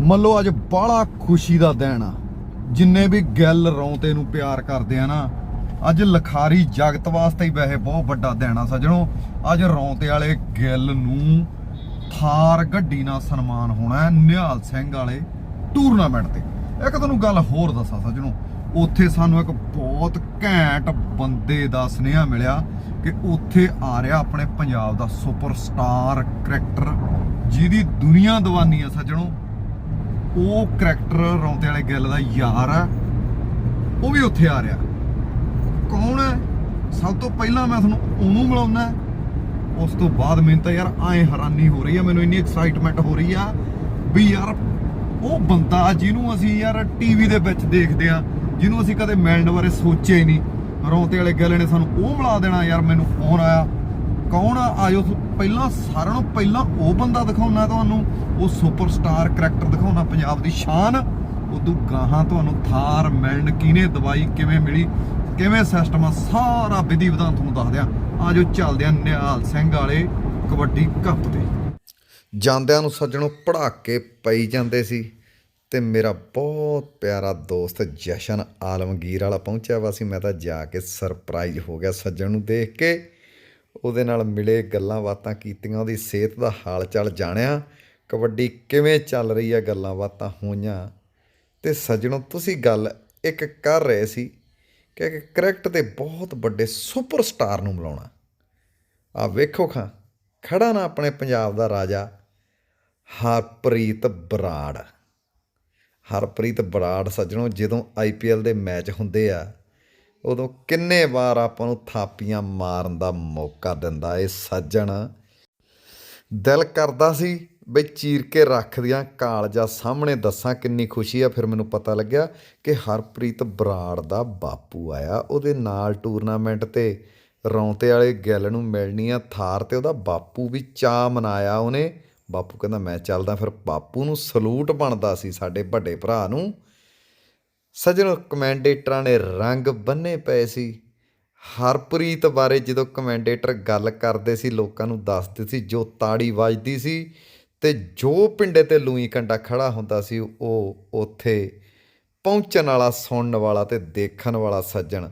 ਮੰਨ ਲਓ ਅੱਜ ਬਾਹਲਾ ਖੁਸ਼ੀ ਦਾ ਦਿਨ ਆ। ਜਿੰਨੇ ਵੀ ਗੱਲ ਰੌਂਤੇ ਨੂੰ ਪਿਆਰ ਕਰਦੇ ਆ ਨਾ, ਅੱਜ ਲਖਾਰੀ ਜਗਤ ਵਾਸਤੇ ਹੀ ਵੈਸੇ ਬਹੁਤ ਵੱਡਾ ਦਿਨ ਆ ਸਜਣੋ। ਅੱਜ ਰੌਂਤੇ ਵਾਲੇ ਗਿੱਲ ਨੂੰ ਥਾਰ ਗੱਡੀ ਨਾਲ ਸਨਮਾਨ ਹੋਣਾ ਨਿਹਾਲ ਸਿੰਘ ਵਾਲੇ ਟੂਰਨਾਮੈਂਟ ਤੇ। ਇੱਕ ਤੁਹਾਨੂੰ ਗੱਲ ਹੋਰ ਦੱਸਾਂ ਸਜਣੋ, ਉੱਥੇ ਸਾਨੂੰ ਇੱਕ ਬਹੁਤ ਘੈਂਟ ਬੰਦੇ ਦਾ ਸੁਨੇਹਾ ਮਿਲਿਆ ਕਿ ਉੱਥੇ ਆ ਰਿਹਾ ਆਪਣੇ ਪੰਜਾਬ ਦਾ ਸੁਪਰਸਟਾਰ ਕਰੈਕਟਰ ਜਿਹਦੀ ਦੁਨੀਆ ਦੀਵਾਨੀ ਆ ਸਜਣੋ। ਉਹ ਕਰੈਕਟਰ ਰੌਂਤੇ ਵਾਲੇ ਗਿੱਲ ਦਾ ਯਾਰ ਆ, ਉਹ ਵੀ ਉੱਥੇ ਆ ਰਿਹਾ। ਕੌਣ ਹੈ? ਸਭ ਤੋਂ ਪਹਿਲਾਂ ਮੈਂ ਤੁਹਾਨੂੰ ਉਹਨੂੰ ਮਿਲਾਉਣਾ ਉਸ ਤੋਂ ਬਾਅਦ ਮੈਨੂੰ ਤਾਂ ਯਾਰ ਐ ਹੈਰਾਨੀ ਹੋ ਰਹੀ ਆ, ਮੈਨੂੰ ਇੰਨੀ ਐਕਸਾਈਟਮੈਂਟ ਹੋ ਰਹੀ ਆ ਵੀ ਯਾਰ ਉਹ ਬੰਦਾ ਜਿਹਨੂੰ ਅਸੀਂ ਯਾਰ ਟੀਵੀ ਦੇ ਵਿੱਚ ਦੇਖਦੇ ਆ, ਜਿਹਨੂੰ ਅਸੀਂ ਕਦੇ ਮਿਲਣ ਬਾਰੇ ਸੋਚਿਆ ਹੀ ਨਹੀਂ। ਰੌਂਤੇ ਵਾਲੇ ਗਿੱਲ ਨੇ ਸਾਨੂੰ ਉਹ ਮਿਲਾ ਦੇਣਾ ਯਾਰ, ਮੈਨੂੰ ਫੋਨ ਆਇਆ। ਕੌਣ ਆ? ਆਇਓ ਪਹਿਲਾਂ ਸਾਰਿਆਂ ਨੂੰ ਪਹਿਲਾਂ ਉਹ ਬੰਦਾ ਦਿਖਾਉਣਾ ਤੁਹਾਨੂੰ। ਉਹ ਸੁਪਰਸਟਾਰ ਕਰੈਕਟਰ ਦਿਖਾਉਣਾ ਪੰਜਾਬ ਦੀ ਸ਼ਾਨ। ਉਦੋਂ ਗਾਹਾਂ ਤੁਹਾਨੂੰ ਥਾਰ, ਮਿਲਣ ਕਿਨੇ ਦਵਾਈ, ਕਿਵੇਂ ਮਿਲੀ, ਕਿਵੇਂ ਸਿਸਟਮ ਆ, ਸਾਰਾ ਵਿਧੀ ਵਿਧਾਨ ਤੁਹਾਨੂੰ ਦੱਸ ਦਿਆਂ। ਆਜੋ ਚੱਲਦੇ ਆ ਨਿਹਾਲ ਸਿੰਘ ਵਾਲੇ ਕਬੱਡੀ ਕੱਪ ਤੇ। ਜਾਂਦਿਆਂ ਨੂੰ ਸੱਜਣੋਂ ਪੜਾਕੇ ਪਈ ਜਾਂਦੇ ਸੀ ਤੇ ਮੇਰਾ ਬਹੁਤ ਪਿਆਰਾ ਦੋਸਤ ਜਸ਼ਨ ਆਲਮਗੀਰ ਵਾਲਾ ਪਹੁੰਚਿਆ ਵਾ ਸੀ। ਮੈਂ ਤਾਂ ਜਾ ਕੇ ਸਰਪ੍ਰਾਈਜ਼ ਹੋ ਗਿਆ ਸੱਜਣ ਨੂੰ ਦੇਖ ਕੇ। ਉਹਦੇ ਨਾਲ ਮਿਲੇ ਗੱਲਾਂ ਬਾਤਾਂ ਕੀਤੀਆਂ, ਉਹਦੀ ਸਿਹਤ ਦਾ ਹਾਲ ਚਾਲ ਜਾਣਿਆ। ਕਬੱਡੀ ਕਿਵੇਂ ਚੱਲ ਰਹੀ ਹੈ ਗੱਲਾਂ ਬਾਤਾਂ ਹੋਈਆਂ। ਤੇ ਸੱਜਣੋ, ਤੁਸੀਂ ਗੱਲ ਇੱਕ ਕਰ ਰਹੇ ਸੀ ਕਿ ਕ੍ਰਿਕਟ ਦੇ ਬਹੁਤ ਵੱਡੇ ਸੁਪਰਸਟਾਰ ਨੂੰ ਮਿਲਾਉਣਾ। ਆ ਵੇਖੋ ਖਾਂ, ਖੜਾ ਨਾ ਆਪਣੇ ਪੰਜਾਬ ਦਾ ਰਾਜਾ ਹਰਪ੍ਰੀਤ ਬਰਾੜ। ਹਰਪ੍ਰੀਤ ਬਰਾੜ ਸੱਜਣੋ, ਜਦੋਂ ਆਈਪੀਐਲ ਦੇ ਮੈਚ ਹੁੰਦੇ ਆ ਉਦੋਂ ਕਿੰਨੇ ਵਾਰ ਆਪਾਂ ਨੂੰ ਥਾਪੀਆਂ ਮਾਰਨ ਦਾ ਮੌਕਾ ਦਿੰਦਾ, ਇਹ ਸੱਜਣ ਦਿਲ ਕਰਦਾ ਸੀ ਬਈ ਚੀਰ ਕੇ ਰੱਖ ਦਿਆਂ ਕਾਲਜਾ ਸਾਹਮਣੇ ਦੱਸਾਂ ਕਿੰਨੀ ਖੁਸ਼ੀ ਆ। ਫਿਰ ਮੈਨੂੰ ਪਤਾ ਲੱਗਿਆ ਕਿ ਹਰਪ੍ਰੀਤ ਬਰਾੜ ਦਾ ਬਾਪੂ ਆਇਆ, ਉਹਦੇ ਨਾਲ ਟੂਰਨਾਮੈਂਟ ਤੇ ਰੌਂਤੇ ਵਾਲੇ ਗਿੱਲ ਨੂੰ ਮਿਲਣੀ ਆ ਥਾਰ ਤੇ, ਉਹਦਾ ਬਾਪੂ ਵੀ ਚਾਅ ਮਨਾਇਆ ਉਹਨੇ। ਬਾਪੂ ਕਹਿੰਦਾ, ਮੈਂ ਚੱਲਦਾ। ਫਿਰ ਬਾਪੂ ਨੂੰ ਸਲੂਟ ਬਣਦਾ ਸੀ ਸਾਡੇ ਵੱਡੇ ਭਰਾ ਨੂੰ। ਸੱਜਣੋ ਕਮੈਂਡੇਟਰਾਂ ਨੇ ਰੰਗ ਬੰਨੇ ਪਏ ਸੀ। ਹਰਪ੍ਰੀਤ ਬਾਰੇ ਜਦੋਂ ਕਮੈਂਡੇਟਰ ਗੱਲ ਕਰਦੇ ਸੀ, ਲੋਕਾਂ ਨੂੰ ਦੱਸਦੇ ਸੀ, ਜੋ ਤਾੜੀ ਵੱਜਦੀ ਸੀ ਤੇ ਜੋ ਪਿੰਡੇ ਤੇ ਲੂਈ ਕੰਡਾ ਖੜਾ ਹੁੰਦਾ ਸੀ, ਉਹ ਉੱਥੇ ਪਹੁੰਚਣ ਵਾਲਾ, ਸੁਣਨ ਵਾਲਾ ਤੇ ਦੇਖਣ ਵਾਲਾ ਸੱਜਣ।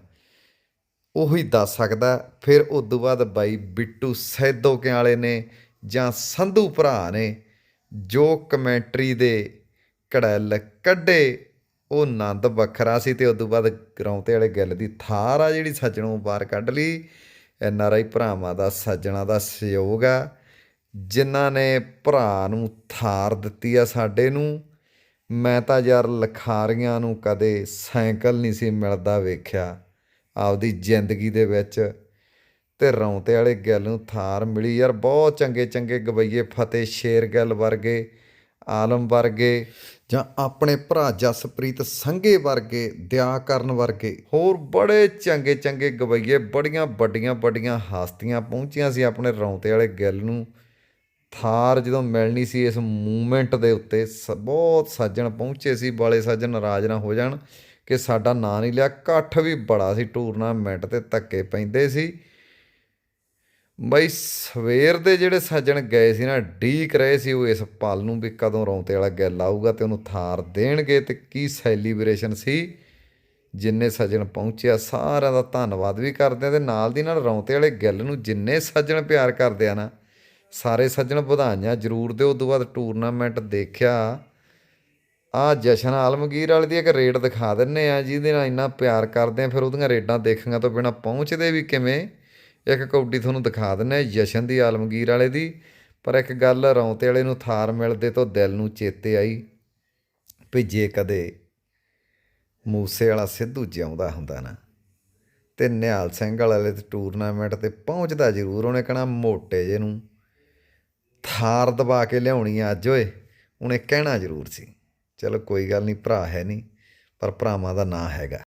ਉਹੀ ਦੱਸ ਸਕਦਾ। ਫਿਰ ਉਸ ਤੋਂ ਬਾਅਦ ਬਾਈ ਬਿੱਟੂ ਸੈਦੋਕਿਆਂ ਵਾਲੇ ਨੇ ਜਾਂ ਸੰਧੂ ਭਰਾ ਨੇ ਜੋ ਕਮੈਂਟਰੀ ਦੇ ਕੜੈਲ ਕੱਢੇ ਉਹ ਆਨੰਦ ਵੱਖਰਾ ਸੀ ਤੇ ਉਸ ਤੋਂ ਬਾਅਦ ਗਰਾਉਂਤੇ ਵਾਲੇ ਗੱਲ ਦੀ ਥਾਰ ਆ ਜਿਹੜੀ ਸੱਜਣੋਂ ਬਾਹਰ ਕੱਢ ਲਈ। ਐਨ ਆਰ ਆਈ ਭਰਾਵਾਂ ਦਾ ਸੱਜਣਾ ਦਾ ਸਹਿਯੋਗ ਆ। ਜਿਨ੍ਹਾਂ ਨੇ ਭਰਾ ਨੂੰ ਥਾਰ ਦਿੱਤੀ ਆ ਸਾਡੇ ਨੂੰ। ਮੈਂ ਤਾਂ ਯਾਰ ਲਖਾਰੀਆਂ ਨੂੰ ਕਦੇ ਸਾਈਕਲ ਨਹੀਂ ਸੀ ਮਿਲਦਾ ਵੇਖਿਆ ਆਪਦੀ ਜ਼ਿੰਦਗੀ ਦੇ ਵਿੱਚ। ਤੇ ਰੌਂਤੇ ਵਾਲੇ ਗੱਲ ਨੂੰ ਥਾਰ ਮਿਲੀ ਯਾਰ, ਬਹੁਤ ਚੰਗੇ ਚੰਗੇ ਗਵਈਏ, ਫਤਿਹ ਸ਼ੇਰ ਗੱਲ ਵਰਗੇ, ਆਲਮ ਵਰਗੇ। ਜਾਂ ਆਪਣੇ ਭਰਾ ਜਸਪ੍ਰੀਤ ਸੰਘੇ ਵਰਗੇ, ਦਿਆ ਕਰਨ ਵਰਗੇ, ਹੋਰ ਬੜੇ ਚੰਗੇ ਚੰਗੇ ਗਵਈਏ ਬੜੀਆਂ ਵੱਡੀਆਂ ਵੱਡੀਆਂ ਹਸਤੀਆਂ ਪਹੁੰਚੀਆਂ ਸੀ ਆਪਣੇ ਰੌਂਤੇ ਵਾਲੇ ਗੱਲ ਨੂੰ। ਥਾਰ ਜਦੋਂ ਮਿਲਣੀ ਸੀ, ਇਸ ਮੂਵਮੈਂਟ ਦੇ ਉੱਤੇ ਸ- ਬਹੁਤ ਸੱਜਣ ਪਹੁੰਚੇ ਸੀ, ਬਾਲੇ ਸੱਜਣ ਨਾਰਾਜ਼ ਨਾ ਹੋ ਜਾਣ ਕਿ ਸਾਡਾ ਨਾਂ ਨਹੀਂ ਲਿਆ। ਇਕੱਠ ਵੀ ਬੜਾ ਸੀ, ਟੂਰਨਾਮੈਂਟ ਤੇ ਧੱਕੇ ਪੈਂਦੇ ਸੀ। ਬਈ ਸਵੇਰ ਦੇ ਜਿਹੜੇ ਸੱਜਣ ਗਏ ਸੀ ਨਾ ਢੀਕ ਰਹੇ ਸੀ, ਉਹ ਇਸ ਪਲ ਨੂੰ ਵੀ ਕਦੋਂ ਰੌਂਤੇ ਵਾਲਾ ਗੱਲ ਆਊਗਾ ਤੇ ਉਹਨੂੰ ਥਾਰ ਦੇਣਗੇ ਤੇ ਕੀ ਸੈਲੀਬ੍ਰੇਸ਼ਨ ਸੀ? ਜਿੰਨੇ ਸੱਜਣ ਪਹੁੰਚਿਆ, ਸਾਰਿਆਂ ਦਾ ਧੰਨਵਾਦ ਵੀ ਕਰਦੇ ਆ ਤੇ ਨਾਲ ਦੀ ਨਾਲ ਰੌਂਤੇ ਵਾਲੇ ਗੱਲ ਨੂੰ ਜਿੰਨੇ ਸੱਜਣ ਪਿਆਰ ਕਰਦੇ ਆ ਨਾ, ਸਾਰੇ ਸੱਜਣ ਵਧਾਈਆਂ ਜ਼ਰੂਰ ਦਿਓ। ਉਦੋਂ ਬਾਅਦ ਟੂਰਨਾਮੈਂਟ ਦੇਖਿਆ, ਆ ਜਸ਼ਨ ਆਲਮਗੀਰ ਵਾਲੇ ਦੀ ਇੱਕ ਰੇਡ ਦਿਖਾ ਦਿੰਨੇ ਆ, ਜਿਹਦੇ ਨਾਲ ਇੰਨਾ ਪਿਆਰ ਕਰਦੇ ਆ, ਫਿਰ ਉਹਦੀਆਂ ਰੇਡਾਂ ਦੇਖੀਆਂ ਤੋਂ ਬਿਨਾ ਪਹੁੰਚਦੇ ਵੀ ਕਿਵੇਂ? ਇੱਕ ਕੌਡੀ ਤੁਹਾਨੂੰ ਦਿਖਾ ਦਿੰਨੇ ਜਸ਼ਨ ਦੀ ਆਲਮਗੀਰ ਵਾਲੇ ਦੀ। ਪਰ ਇੱਕ ਗੱਲ ਰੌਂਤੇ ਵਾਲੇ ਨੂੰ ਥਾਰ ਮਿਲਦੇ ਤੋਂ ਦਿਲ ਨੂੰ ਚੇਤੇ ਆਈ ਵੀ ਜੇ ਕਦੇ ਮੂਸੇ ਵਾਲਾ ਸਿੱਧੂ ਜਿਉਂਦਾ ਹੁੰਦਾ ਨਾ, ਤੇ ਨਿਹਾਲ ਸਿੰਘ ਵਾਲੇ ਤੇ ਟੂਰਨਾਮੈਂਟ ਤੇ ਪਹੁੰਚਦਾ ਜ਼ਰੂਰ, ਉਹਨੇ ਕਹਣਾ ਮੋਟੇ ਜੇ ਨੂੰ ਥਾਰ ਦਬਾ ਕੇ ਲਿਆਉਣੀ ਆ ਅੱਜ ਓਏ, ਉਹਨੇ ਕਹਿਣਾ ਜ਼ਰੂਰ ਸੀ। ਚਲੋ ਕੋਈ ਗੱਲ ਨਹੀਂ, ਭਰਾ ਹੈ ਨਹੀਂ, ਪਰ ਭਰਾਵਾਂ ਦਾ ਨਾਂ ਹੈਗਾ।